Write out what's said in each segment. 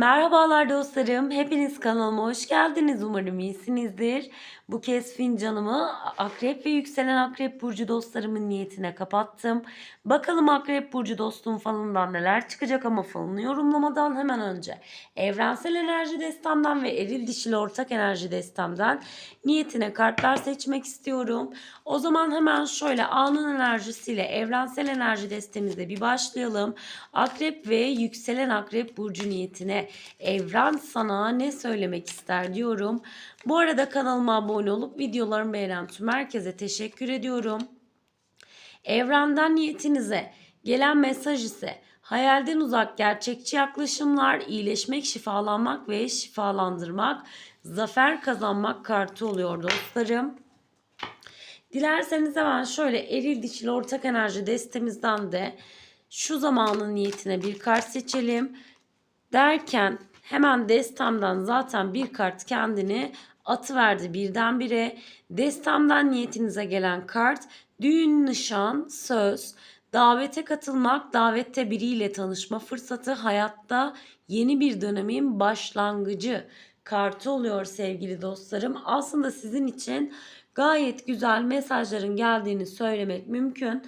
Merhabalar dostlarım. Hepiniz kanalıma hoş geldiniz. Umarım iyisinizdir. Bu kez fincanımı Akrep ve Yükselen Akrep Burcu dostlarımın niyetine kapattım. Bakalım Akrep Burcu dostum falından neler çıkacak ama falını yorumlamadan hemen önce Evrensel Enerji Destem'den ve Eril Dişili Ortak Enerji Destem'den niyetine kartlar seçmek istiyorum. O zaman hemen şöyle anın enerjisiyle Evrensel Enerji Destemizde bir başlayalım. Akrep ve Yükselen Akrep Burcu niyetine evren sana ne söylemek ister diyorum. Bu arada kanalıma abone olup videolarımı beğenen tüm herkese teşekkür ediyorum. Evrenden niyetinize gelen mesaj ise hayalden uzak gerçekçi yaklaşımlar, iyileşmek, şifalanmak ve şifalandırmak, zafer kazanmak kartı oluyor dostlarım. Dilerseniz hemen şöyle eril dişili ortak enerji destemizden de şu zamanın niyetine bir kart seçelim derken hemen destemden zaten bir kart kendini atıverdi birdenbire. Destemden niyetinize gelen kart düğün, nişan, söz, davete katılmak, davette biriyle tanışma fırsatı, hayatta yeni bir dönemin başlangıcı kartı oluyor sevgili dostlarım. Aslında sizin için gayet güzel mesajların geldiğini söylemek mümkün.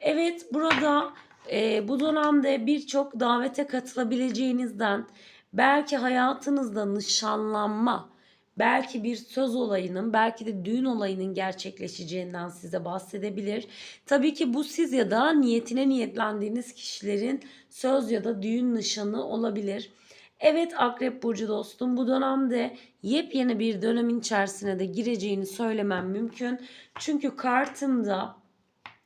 Evet burada e, bu dönemde birçok davete katılabileceğinizden belki hayatınızda nişanlanma, belki bir söz olayının, belki de düğün olayının gerçekleşeceğinden size bahsedebilir. Tabii ki bu siz ya da niyetine niyetlendiğiniz kişilerin söz ya da düğün nişanı olabilir. Evet Akrep Burcu dostum bu dönemde yepyeni bir dönemin içerisine de gireceğini söylemem mümkün. Çünkü kartımda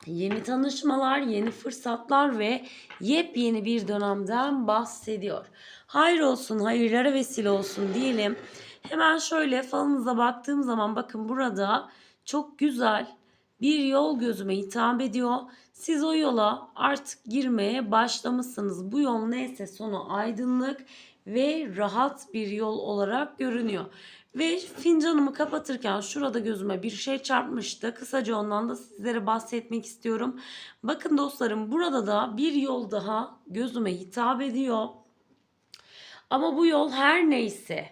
yeni tanışmalar, yeni fırsatlar ve yepyeni bir dönemden bahsediyor. Hayır olsun, hayırlara vesile olsun diyelim. Hemen şöyle falınıza baktığım zaman bakın burada çok güzel bir yol gözüme hitap ediyor. Siz o yola artık girmeye başlamışsınız. Bu yol neyse sonu aydınlık ve rahat bir yol olarak görünüyor. Ve fincanımı kapatırken şurada gözüme bir şey çarpmıştı. Kısaca ondan da sizlere bahsetmek istiyorum. Bakın dostlarım burada da bir yol daha gözüme hitap ediyor. Ama bu yol her neyse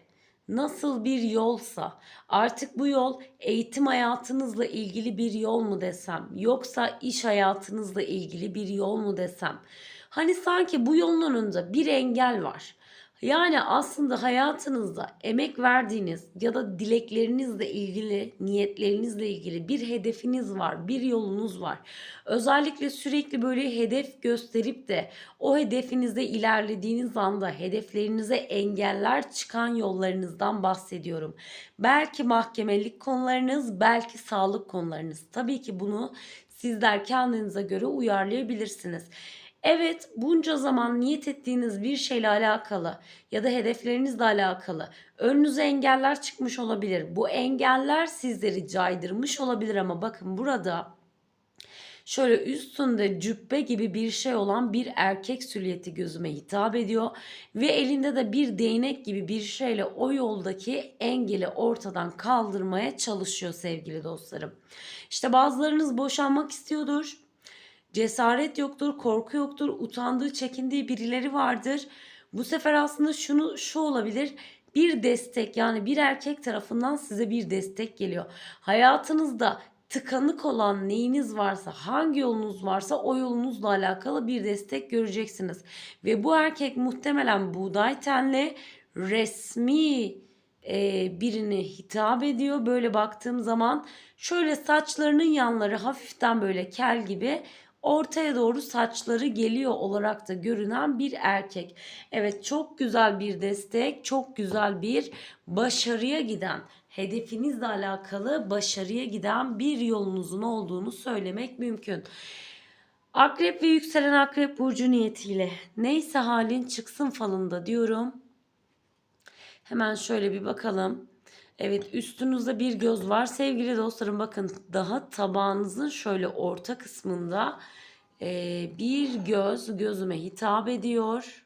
nasıl bir yolsa artık bu yol eğitim hayatınızla ilgili bir yol mu desem yoksa iş hayatınızla ilgili bir yol mu desem hani sanki bu yolun önünde bir engel var. Yani aslında hayatınızda emek verdiğiniz ya da dileklerinizle ilgili, niyetlerinizle ilgili bir hedefiniz var, bir yolunuz var. Özellikle sürekli böyle hedef gösterip de o hedefinizde ilerlediğiniz anda hedeflerinize engeller çıkan yollarınızdan bahsediyorum. Belki mahkemelik konularınız, belki sağlık konularınız. Tabii ki bunu sizler kendinize göre uyarlayabilirsiniz. Evet bunca zaman niyet ettiğiniz bir şeyle alakalı ya da hedeflerinizle alakalı önünüze engeller çıkmış olabilir. Bu engeller sizleri caydırmış olabilir ama bakın burada şöyle üstünde cübbe gibi bir şey olan bir erkek süliyeti gözüme hitap ediyor ve elinde de bir değnek gibi bir şeyle o yoldaki engeli ortadan kaldırmaya çalışıyor sevgili dostlarım. İşte bazılarınız boşanmak istiyordur cesaret yoktur, korku yoktur, utandığı, çekindiği birileri vardır. Bu sefer aslında şunu şu olabilir. Bir destek yani bir erkek tarafından size bir destek geliyor. Hayatınızda tıkanık olan neyiniz varsa, hangi yolunuz varsa o yolunuzla alakalı bir destek göreceksiniz. Ve bu erkek muhtemelen buğday tenli resmi e, birini hitap ediyor. Böyle baktığım zaman şöyle saçlarının yanları hafiften böyle kel gibi ortaya doğru saçları geliyor olarak da görünen bir erkek. Evet çok güzel bir destek, çok güzel bir başarıya giden, hedefinizle alakalı başarıya giden bir yolunuzun olduğunu söylemek mümkün. Akrep ve yükselen akrep burcu niyetiyle neyse halin çıksın falında diyorum. Hemen şöyle bir bakalım. Evet üstünüzde bir göz var. Sevgili dostlarım bakın daha tabağınızın şöyle orta kısmında e, bir göz gözüme hitap ediyor.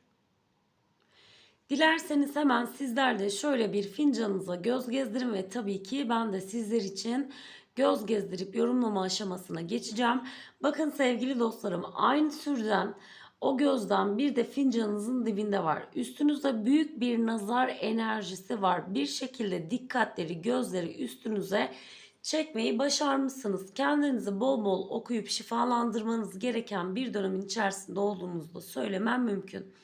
Dilerseniz hemen sizler de şöyle bir fincanınıza göz gezdirin ve tabii ki ben de sizler için göz gezdirip yorumlama aşamasına geçeceğim. Bakın sevgili dostlarım aynı türden O gözden bir de fincanınızın dibinde var. Üstünüzde büyük bir nazar enerjisi var. Bir şekilde dikkatleri, gözleri üstünüze çekmeyi başarmışsınız. Kendinizi bol bol okuyup şifalandırmanız gereken bir dönemin içerisinde olduğunuzu söylemem mümkün.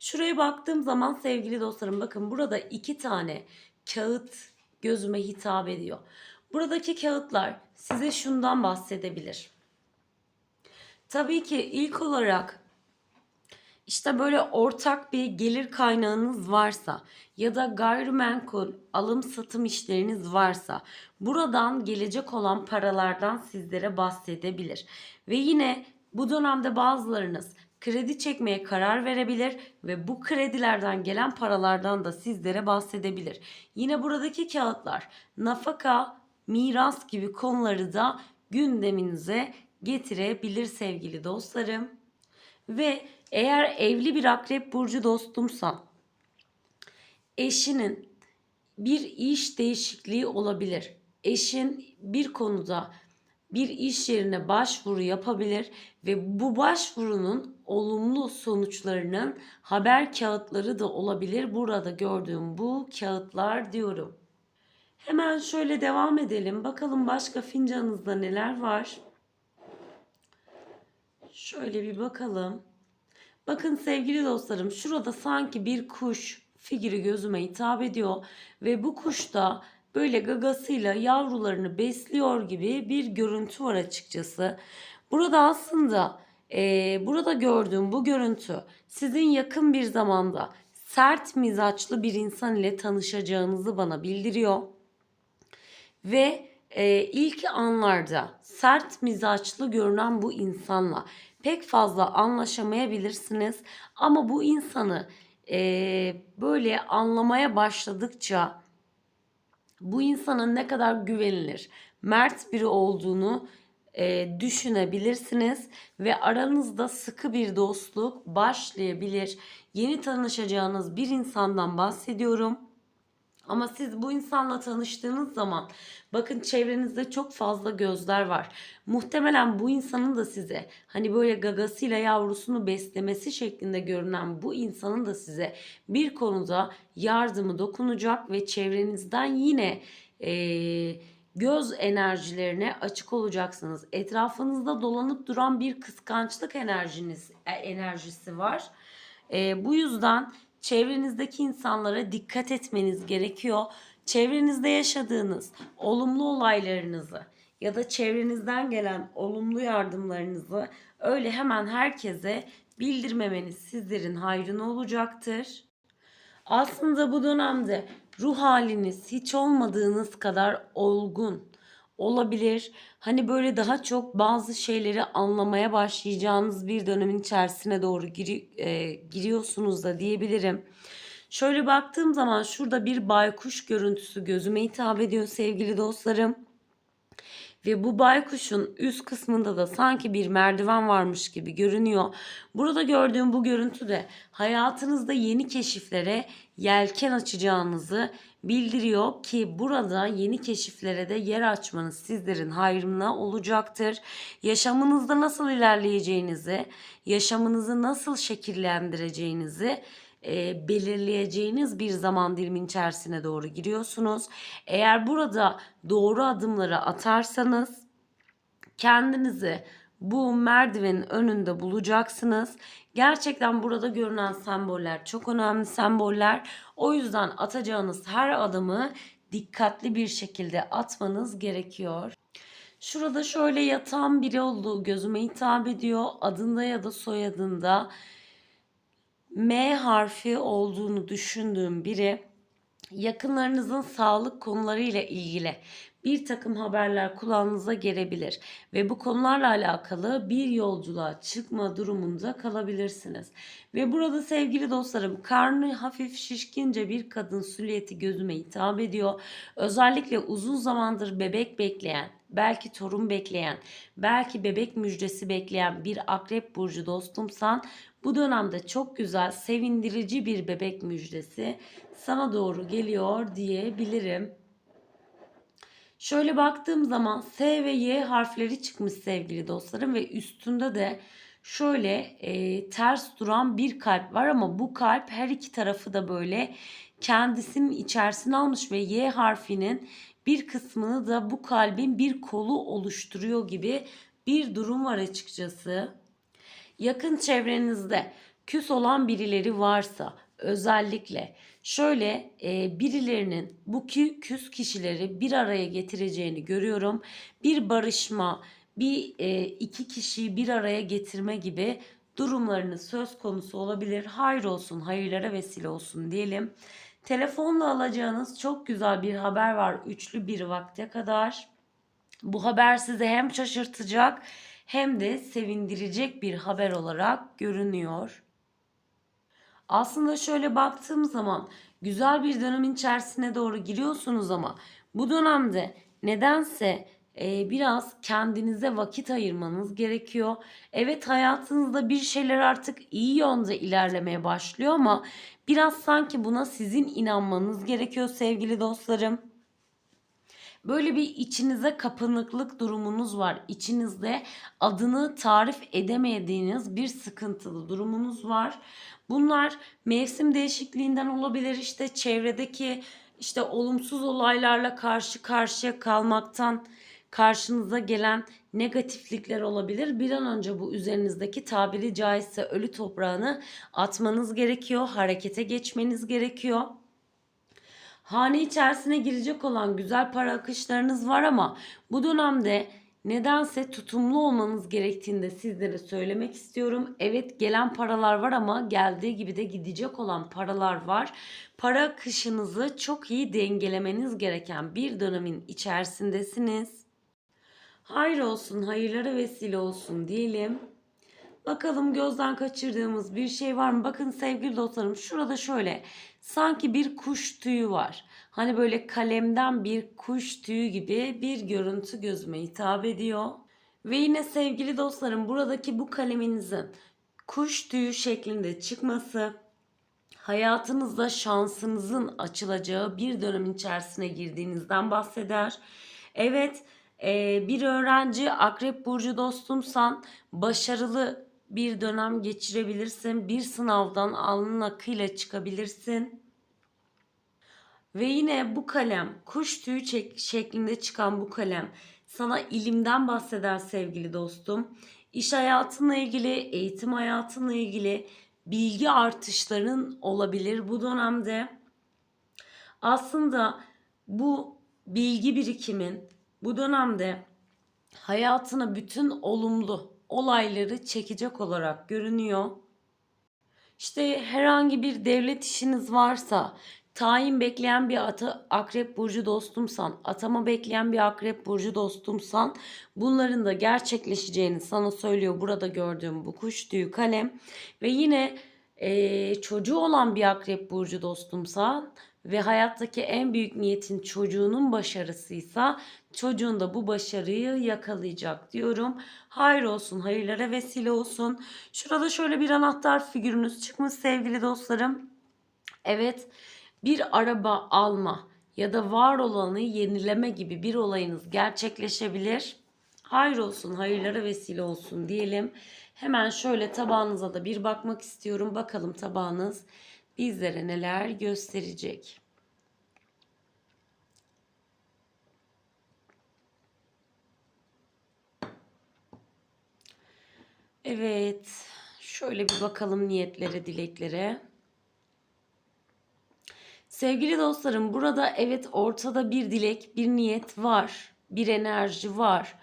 Şuraya baktığım zaman sevgili dostlarım bakın burada iki tane kağıt gözüme hitap ediyor. Buradaki kağıtlar size şundan bahsedebilir. Tabii ki ilk olarak işte böyle ortak bir gelir kaynağınız varsa ya da gayrimenkul alım satım işleriniz varsa buradan gelecek olan paralardan sizlere bahsedebilir. Ve yine bu dönemde bazılarınız kredi çekmeye karar verebilir ve bu kredilerden gelen paralardan da sizlere bahsedebilir. Yine buradaki kağıtlar nafaka, miras gibi konuları da gündeminize getirebilir sevgili dostlarım. Ve eğer evli bir akrep burcu dostumsan eşinin bir iş değişikliği olabilir. Eşin bir konuda bir iş yerine başvuru yapabilir ve bu başvurunun olumlu sonuçlarının haber kağıtları da olabilir. Burada gördüğüm bu kağıtlar diyorum. Hemen şöyle devam edelim. Bakalım başka fincanınızda neler var? Şöyle bir bakalım. Bakın sevgili dostlarım şurada sanki bir kuş figürü gözüme hitap ediyor ve bu kuş da böyle gagasıyla yavrularını besliyor gibi bir görüntü var açıkçası. Burada aslında e, burada gördüğüm bu görüntü sizin yakın bir zamanda sert mizaçlı bir insan ile tanışacağınızı bana bildiriyor. Ve e, ilk anlarda sert mizaçlı görünen bu insanla pek fazla anlaşamayabilirsiniz. Ama bu insanı e, böyle anlamaya başladıkça bu insanın ne kadar güvenilir, mert biri olduğunu e, düşünebilirsiniz ve aranızda sıkı bir dostluk başlayabilir. Yeni tanışacağınız bir insandan bahsediyorum. Ama siz bu insanla tanıştığınız zaman bakın çevrenizde çok fazla gözler var. Muhtemelen bu insanın da size hani böyle gagasıyla yavrusunu beslemesi şeklinde görünen bu insanın da size bir konuda yardımı dokunacak ve çevrenizden yine eee göz enerjilerine açık olacaksınız. Etrafınızda dolanıp duran bir kıskançlık enerjiniz e, enerjisi var. E, bu yüzden çevrenizdeki insanlara dikkat etmeniz gerekiyor. Çevrenizde yaşadığınız olumlu olaylarınızı ya da çevrenizden gelen olumlu yardımlarınızı öyle hemen herkese bildirmemeniz sizlerin hayrına olacaktır. Aslında bu dönemde ruh haliniz hiç olmadığınız kadar olgun olabilir. Hani böyle daha çok bazı şeyleri anlamaya başlayacağınız bir dönemin içerisine doğru giri, e, giriyorsunuz da diyebilirim. Şöyle baktığım zaman şurada bir baykuş görüntüsü gözüme hitap ediyor sevgili dostlarım. Ve bu baykuşun üst kısmında da sanki bir merdiven varmış gibi görünüyor. Burada gördüğüm bu görüntü de hayatınızda yeni keşiflere yelken açacağınızı bildiriyor ki burada yeni keşiflere de yer açmanız sizlerin hayrına olacaktır. Yaşamınızda nasıl ilerleyeceğinizi, yaşamınızı nasıl şekillendireceğinizi e, belirleyeceğiniz bir zaman dilimin içerisine doğru giriyorsunuz. Eğer burada doğru adımları atarsanız kendinizi bu merdivenin önünde bulacaksınız. Gerçekten burada görünen semboller çok önemli semboller. O yüzden atacağınız her adımı dikkatli bir şekilde atmanız gerekiyor. Şurada şöyle yatan biri olduğu gözüme hitap ediyor. Adında ya da soyadında M harfi olduğunu düşündüğüm biri yakınlarınızın sağlık konularıyla ilgili bir takım haberler kulağınıza gelebilir ve bu konularla alakalı bir yolculuğa çıkma durumunda kalabilirsiniz. Ve burada sevgili dostlarım karnı hafif şişkince bir kadın süliyeti gözüme hitap ediyor. Özellikle uzun zamandır bebek bekleyen, belki torun bekleyen, belki bebek müjdesi bekleyen bir akrep burcu dostumsan bu dönemde çok güzel, sevindirici bir bebek müjdesi sana doğru geliyor diyebilirim. Şöyle baktığım zaman S ve Y harfleri çıkmış sevgili dostlarım ve üstünde de şöyle e, ters duran bir kalp var ama bu kalp her iki tarafı da böyle kendisinin içerisine almış ve Y harfinin bir kısmını da bu kalbin bir kolu oluşturuyor gibi bir durum var açıkçası. Yakın çevrenizde küs olan birileri varsa özellikle şöyle e, birilerinin bu kü- küs kişileri bir araya getireceğini görüyorum. Bir barışma, bir e, iki kişiyi bir araya getirme gibi durumlarınız söz konusu olabilir. Hayır olsun, hayırlara vesile olsun diyelim. Telefonla alacağınız çok güzel bir haber var üçlü bir vakte kadar. Bu haber sizi hem şaşırtacak hem de sevindirecek bir haber olarak görünüyor. Aslında şöyle baktığım zaman güzel bir dönemin içerisine doğru giriyorsunuz ama bu dönemde nedense e, biraz kendinize vakit ayırmanız gerekiyor. Evet hayatınızda bir şeyler artık iyi yönde ilerlemeye başlıyor ama biraz sanki buna sizin inanmanız gerekiyor sevgili dostlarım. Böyle bir içinize kapanıklık durumunuz var. İçinizde adını tarif edemediğiniz bir sıkıntılı durumunuz var. Bunlar mevsim değişikliğinden olabilir. İşte çevredeki işte olumsuz olaylarla karşı karşıya kalmaktan karşınıza gelen negatiflikler olabilir. Bir an önce bu üzerinizdeki tabiri caizse ölü toprağını atmanız gerekiyor. Harekete geçmeniz gerekiyor. Hane içerisine girecek olan güzel para akışlarınız var ama bu dönemde nedense tutumlu olmanız gerektiğini de sizlere söylemek istiyorum. Evet gelen paralar var ama geldiği gibi de gidecek olan paralar var. Para akışınızı çok iyi dengelemeniz gereken bir dönemin içerisindesiniz. Hayır olsun, hayırlara vesile olsun diyelim. Bakalım gözden kaçırdığımız bir şey var mı? Bakın sevgili dostlarım şurada şöyle sanki bir kuş tüyü var. Hani böyle kalemden bir kuş tüyü gibi bir görüntü gözüme hitap ediyor. Ve yine sevgili dostlarım buradaki bu kaleminizin kuş tüyü şeklinde çıkması hayatınızda şansınızın açılacağı bir dönem içerisine girdiğinizden bahseder. Evet, bir öğrenci Akrep Burcu dostumsan başarılı bir dönem geçirebilirsin. Bir sınavdan alnın akıyla çıkabilirsin. Ve yine bu kalem, kuş tüyü şeklinde çıkan bu kalem sana ilimden bahseder sevgili dostum. İş hayatınla ilgili, eğitim hayatınla ilgili bilgi artışların olabilir bu dönemde. Aslında bu bilgi birikimin bu dönemde hayatına bütün olumlu olayları çekecek olarak görünüyor. İşte herhangi bir devlet işiniz varsa, tayin bekleyen bir ata, akrep burcu dostumsan, atama bekleyen bir akrep burcu dostumsan bunların da gerçekleşeceğini sana söylüyor burada gördüğüm bu kuş tüyü kalem. Ve yine eee, çocuğu olan bir akrep burcu dostumsan ve hayattaki en büyük niyetin çocuğunun başarısıysa çocuğun da bu başarıyı yakalayacak diyorum. Hayır olsun, hayırlara vesile olsun. Şurada şöyle bir anahtar figürünüz çıkmış sevgili dostlarım. Evet, bir araba alma ya da var olanı yenileme gibi bir olayınız gerçekleşebilir. Hayır olsun, hayırlara vesile olsun diyelim. Hemen şöyle tabağınıza da bir bakmak istiyorum. Bakalım tabağınız bizlere neler gösterecek. Evet, şöyle bir bakalım niyetlere, dileklere. Sevgili dostlarım, burada evet ortada bir dilek, bir niyet var, bir enerji var.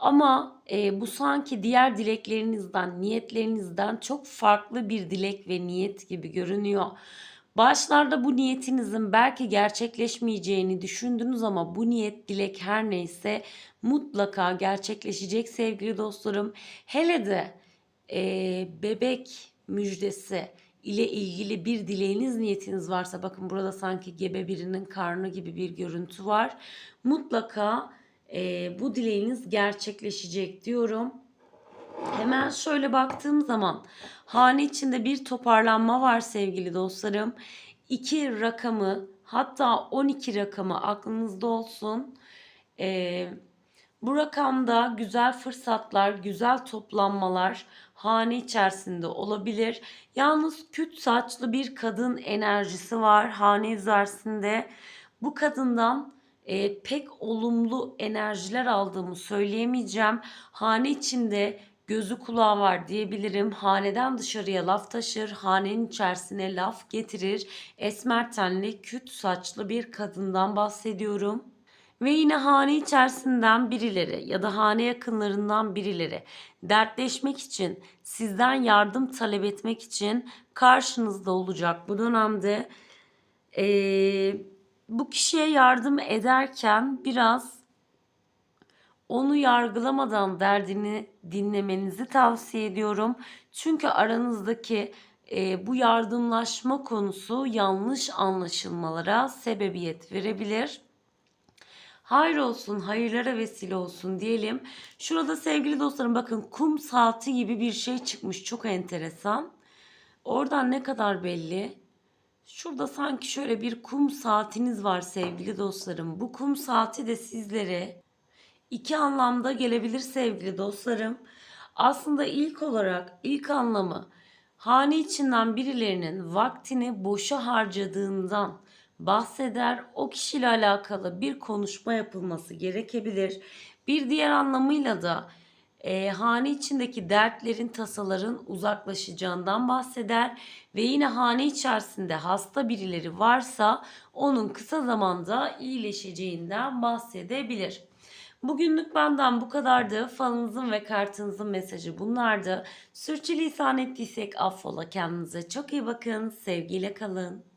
Ama e, bu sanki diğer dileklerinizden, niyetlerinizden çok farklı bir dilek ve niyet gibi görünüyor. Başlarda bu niyetinizin belki gerçekleşmeyeceğini düşündünüz ama bu niyet, dilek her neyse mutlaka gerçekleşecek sevgili dostlarım. Hele de e, bebek müjdesi ile ilgili bir dileğiniz, niyetiniz varsa bakın burada sanki gebe birinin karnı gibi bir görüntü var. Mutlaka e, bu dileğiniz gerçekleşecek diyorum. Hemen şöyle baktığım zaman hane içinde bir toparlanma var sevgili dostlarım. 2 rakamı hatta 12 rakamı aklınızda olsun. Ee, bu rakamda güzel fırsatlar, güzel toplanmalar, hane içerisinde olabilir. Yalnız küt saçlı bir kadın enerjisi var hane içerisinde. Bu kadından e, pek olumlu enerjiler aldığımı söyleyemeyeceğim. Hane içinde gözü kulağı var diyebilirim. Haneden dışarıya laf taşır, hanenin içerisine laf getirir. Esmer tenli, küt saçlı bir kadından bahsediyorum. Ve yine hane içerisinden birileri ya da hane yakınlarından birileri dertleşmek için, sizden yardım talep etmek için karşınızda olacak bu dönemde. Ee, bu kişiye yardım ederken biraz onu yargılamadan derdini dinlemenizi tavsiye ediyorum. Çünkü aranızdaki e, bu yardımlaşma konusu yanlış anlaşılmalara sebebiyet verebilir. Hayır olsun, hayırlara vesile olsun diyelim. Şurada sevgili dostlarım bakın kum saati gibi bir şey çıkmış. Çok enteresan. Oradan ne kadar belli? Şurada sanki şöyle bir kum saatiniz var sevgili dostlarım. Bu kum saati de sizlere iki anlamda gelebilir sevgili dostlarım. Aslında ilk olarak ilk anlamı hane içinden birilerinin vaktini boşa harcadığından bahseder. O kişiyle alakalı bir konuşma yapılması gerekebilir. Bir diğer anlamıyla da e, hane içindeki dertlerin, tasaların uzaklaşacağından bahseder ve yine hane içerisinde hasta birileri varsa onun kısa zamanda iyileşeceğinden bahsedebilir. Bugünlük benden bu kadardı. Falınızın ve kartınızın mesajı bunlardı. Sürçülisan ettiysek affola. Kendinize çok iyi bakın. Sevgiyle kalın.